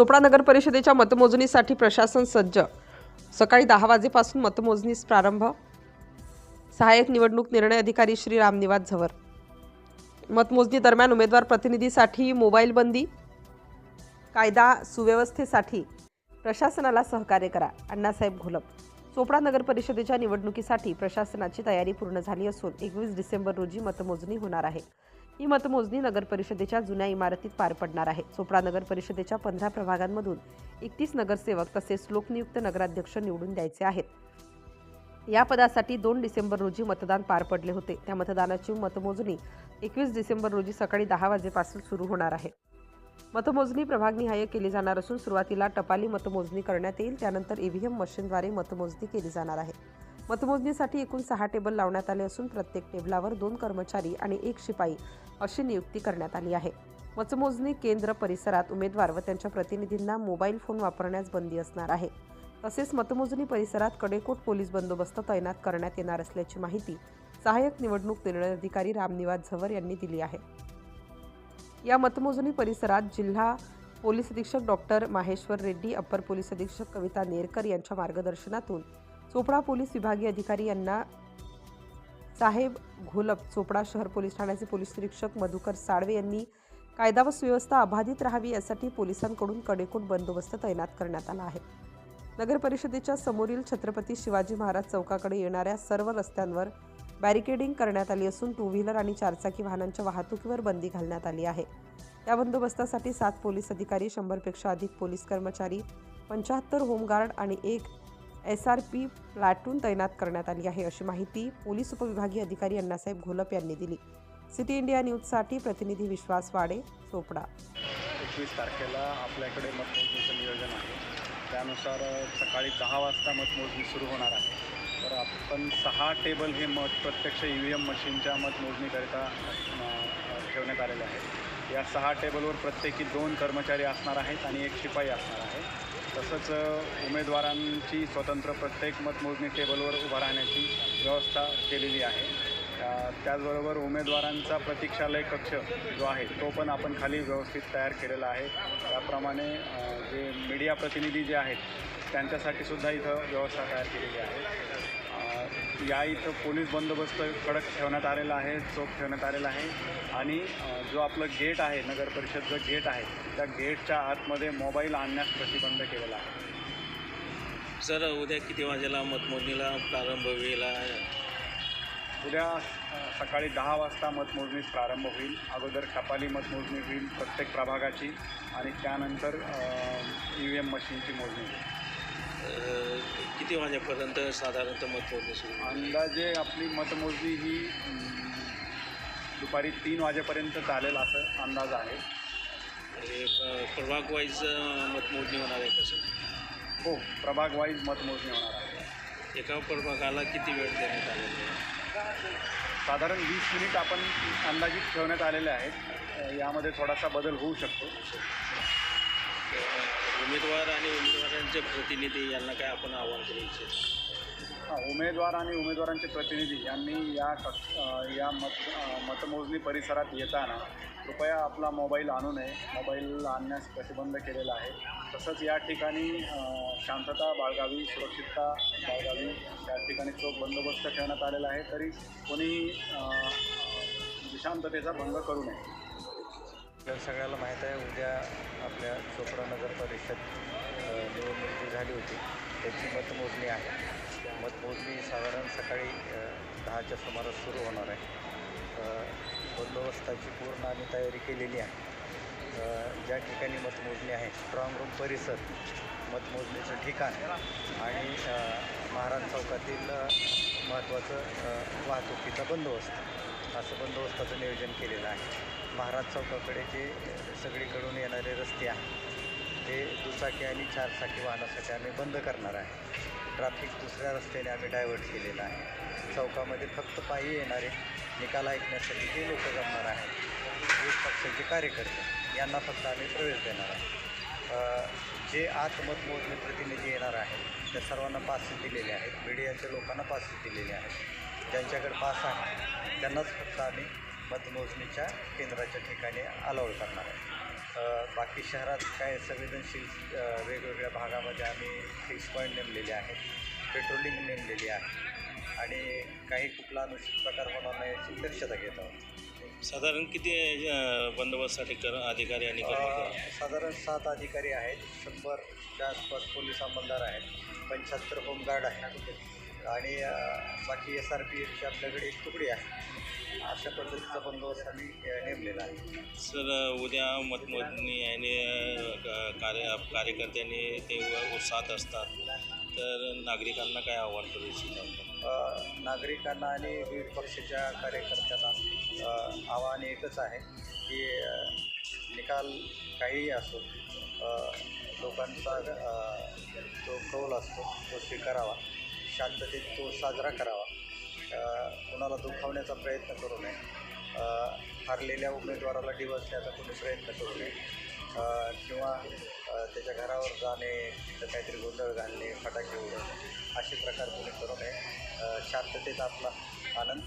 चोपडा नगर परिषदेच्या मतमोजणीसाठी प्रशासन सज्ज. सकाळी दहा वाजेपासून मतमोजणीस प्रारंभ. सहाय्यक निवडणूक निर्णय अधिकारी श्री रामनिवास झवर. मतमोजणी दरम्यान उमेदवार प्रतिनिधीसाठी मोबाईल बंदी. कायदा सुव्यवस्थेसाठी प्रशासनाला सहकार्य करा. अण्णासाहेब घोलप. चोपडा नगर परिषदेच्या निवडणुकीसाठी प्रशासनाची तयारी पूर्ण झाली असून एकवीस डिसेंबर रोजी मतमोजणी होणार आहे. ही मतमोजणी नगर परिषदेच्या जुन्या इमारतीत पार पडणार आहे. चोपडा नगर परिषदेच्या पंधरा प्रभागांमधून एकतीस नगरसेवक तसेच लोकनियुक्त नगराध्यक्ष निवडून द्यायचे आहेत. या पदासाठी दोन डिसेंबर रोजी मतदान पार पडले होते. त्या मतदानाची मतमोजणी एकवीस डिसेंबर रोजी सकाळी दहा वाजेपासून सुरू होणार आहे. मतमोजणी प्रभागनिहाय केली जाणार असून सुरुवातीला टपाली मतमोजणी करण्यात येईल. त्यानंतर ईव्हीएम मशीनद्वारे मतमोजणी केली जाणार आहे. मतमोजणीसाठी एकूण सहा टेबल लावण्यात आले असून प्रत्येक टेबलावर दोन कर्मचारी आणि एक शिपाई अशी नियुक्ती करण्यात आली आहे. मतमोजणी केंद्र परिसरात उमेदवार व त्यांच्या प्रतिनिधींना मोबाईल फोन वापरण्यास बंदी असणार आहे. तसेच मतमोजणी परिसरात कडेकोट पोलीस बंदोबस्त तैनात करण्यात येणार असल्याची माहिती सहाय्यक निवडणूक निर्णय अधिकारी रामनिवास झवर यांनी दिली आहे. या मतमोजणी परिसरात जिल्हा पोलीस अधीक्षक doctor Maheshwar Reddy upper police अधीक्षक कविता नेरकर यांच्या मार्गदर्शनातून चोपडा पोलीस विभागीय अधिकारी यांना साहेब घोलप चोपडा शहर पोलीस ठाण्याचे पोलीस निरीक्षक मधुकर साळवे यांनी कायदा व सुव्यवस्था अबाधित राहावी यासाठी पोलिसांकडून कडेकोट बंदोबस्त तैनात करण्यात आला आहे. नगर परिषदेच्या समोरील छत्रपती शिवाजी महाराज चौकाकडे येणाऱ्या सर्व रस्त्यांवर बॅरिकेडिंग करण्यात आली असून टू व्हीलर आणि चारचाकी वाहनांच्या वाहतुकीवर बंदी घालण्यात आली आहे. या बंदोबस्तासाठी सात पोलीस अधिकारी शंभरपेक्षा अधिक पोलीस कर्मचारी पंच्याहत्तर होमगार्ड आणि एक एस आर पी प्लॅटून तैनात करण्यात आली आहे अशी माहिती पोलीस उपविभागीय अधिकारी अण्णासाहेब घोलप यांनी दिली. सिटी इंडिया न्यूजसाठी प्रतिनिधी विश्वास वाडे चोपडा. एकवीस तारखेला आपल्याकडे मतमोजणीचं नियोजन आहे. त्यानुसार सकाळी दहा वाजता मतमोजणी सुरू होणार आहे. तर आपण सहा टेबल हे मत प्रत्यक्ष ई व्ही एम मशीनच्या मतमोजणीकरिता ठेवण्यात आलेले आहे या सहा टेबलवर प्रत्येकी दोन कर्मचारी असणार आहेत आणि एक शिपाई असणार आहे. तसंच उमेदवारांची स्वतंत्र प्रत्येक मतमोजणी टेबलवर उभा राहण्याची व्यवस्था केलेली आहे. त्याचबरोबर उमेदवारांचा प्रतीक्षालय कक्ष जो आहे तो पण आपण खाली व्यवस्थित तयार केलेला आहे. त्याप्रमाणे जे मीडिया प्रतिनिधी जे आहेत त्यांच्यासाठी सुद्धा इथं व्यवस्था तयार केलेली आहे. या इथं पोलीस बंदोबस्त कडक ठेवण्यात आलेला आहे चोख ठेवण्यात आलेला आहे. आणि जो आपलं गेट आहे नगर परिषदचं गेट आहे त्या गेटच्या आतमध्ये मोबाईल आणण्यास प्रतिबंध केलेला आहे. सर उद्या किती वाजेला मतमोजणीला प्रारंभ होईल? उद्या सकाळी दहा वाजता मतमोजणीस प्रारंभ होईल. अगोदर टपाली मतमोजणी होईल प्रत्येक प्रभागाची. आणि त्यानंतर ई व्ही एम मशीनची मोजणी होईल. किती वाजेपर्यंत साधारणतः मतमोजणी सुरू? अंदाजे आपली मतमोजणी ही दुपारी तीन वाजेपर्यंत चालेल असं अंदाज आहे. प्रभाग वाईज मतमोजणी होणार आहे कसं हो प्रभाग वाईज मतमोजणी होणार आहे. एका प्रभागाला किती वेळ देण्यात आलेला आहे? साधारण वीस मिनिट आपण अंदाजित ठेवण्यात आलेले आहेत. अ, यामध्ये थोडासा बदल होऊ शकतो. उमेदवार आणि उमेदवारांचे प्रतिनिधी यांना काय आपण आव्हान करू इच्छित? उमेदवार आणि उमेदवारांचे प्रतिनिधी यांनी या कक्ष या मत मतमोजणी परिसरात येताना कृपया आपला मोबाईल आणू नये. मोबाईल आणण्यास प्रतिबंध केलेला आहे. तसंच या ठिकाणी शांतता बाळगावी सुरक्षितता बाळगावी. या ठिकाणी चोख बंदोबस्त ठेवण्यात आलेला आहे. तरी कोणीही अ, म्हणजे शांततेचा भंग करू नये. तर सगळ्याला माहीत आहे उद्या आपल्या चोपडा नगर परिषद निवडणूक जी झाली होती. त्याची मतमोजणी आहे. मतमोजणी साधारण सकाळी दहाच्या सुमारास सुरू होणार आहे. बंदोबस्ताची पूर्ण आम्ही तयारी केलेली आहे. ज्या ठिकाणी मतमोजणी आहे स्ट्रॉंग रूम परिसर मतमोजणीचं ठिकाण आणि महाराज चौकातील महत्त्वाचं वाहतुकीचा बंदोबस्त. असं बंदोबस्ताचं नियोजन केलेलं आहे. महाराज चौकाकडे जे सगळीकडून येणारे रस्ते आहेत ते दुचाकी आणि चारचाकी वाहनासाठी आम्ही बंद करणार आहे. ट्रॅफिक दुसऱ्या रस्त्याने आम्ही डायव्हर्ट केलेलं आहे. चौकामध्ये फक्त पायी येणारे निकाल ऐकण्यासाठी जे लोक जमणार आहेत विविध पक्षाचे कार्यकर्ते यांना फक्त आम्ही प्रवेश देणार आहे. जे आत मतमोजणी प्रतिनिधी येणार आहेत त्या सर्वांना पासेस दिलेले आहेत. मीडियाच्या लोकांना पासेस दिलेले आहेत. ज्यांच्याकडे पास आहे त्यांनाच फक्त आम्ही मतमोजणीच्या केंद्राच्या ठिकाणी अलाउड करणार आहे. बाकी शहरात काय संवेदनशील वेगवेगळ्या भागामध्ये आम्ही फिक्स पॉईंट नेमलेले आहेत पेट्रोलिंग नेमलेली आहे आणि काही कुठला अनुचित प्रकार होणार नाही याची दक्षता घेत आहोत. साधारण किती बंदोबस्तसाठी कर अधिकारी आणि साधारण सात अधिकारी आहेत शंभरच्या आसपास पोलीस अंमलदार आहेत पंच्याहत्तर होमगार्ड आहेत. आणि बाकी एस आर पी एफची आपल्याकडे एक तुकडी आहे. अशा पद्धतीचा बंदोबस्त आम्ही नेमलेला आहे. सर उद्या मतमोजणी आणि कार्य कार्यकर्त्यांनी ते उत्साहात असतात. तर नागरिकांना काय आव्हान करू इच्छिता? नागरिकांना आणि विविध पक्षाच्या कार्यकर्त्यांना आव्हान एकच आहे की निकाल काहीही असो लोकांचा जो कौल असतो तो स्वीकारावा. शांततेत तो साजरा करावा. कुणाला दुखावण्याचा प्रयत्न करू नये. हारलेल्या उमेदवाराला डिवसण्याचा कोणी प्रयत्न करू नये. किंवा त्याच्या घरावर जाणे तिथं काहीतरी गोंधळ घालणे फटाके उडवणे असे प्रकार कोणी करू नये. शांततेत आपला आनंद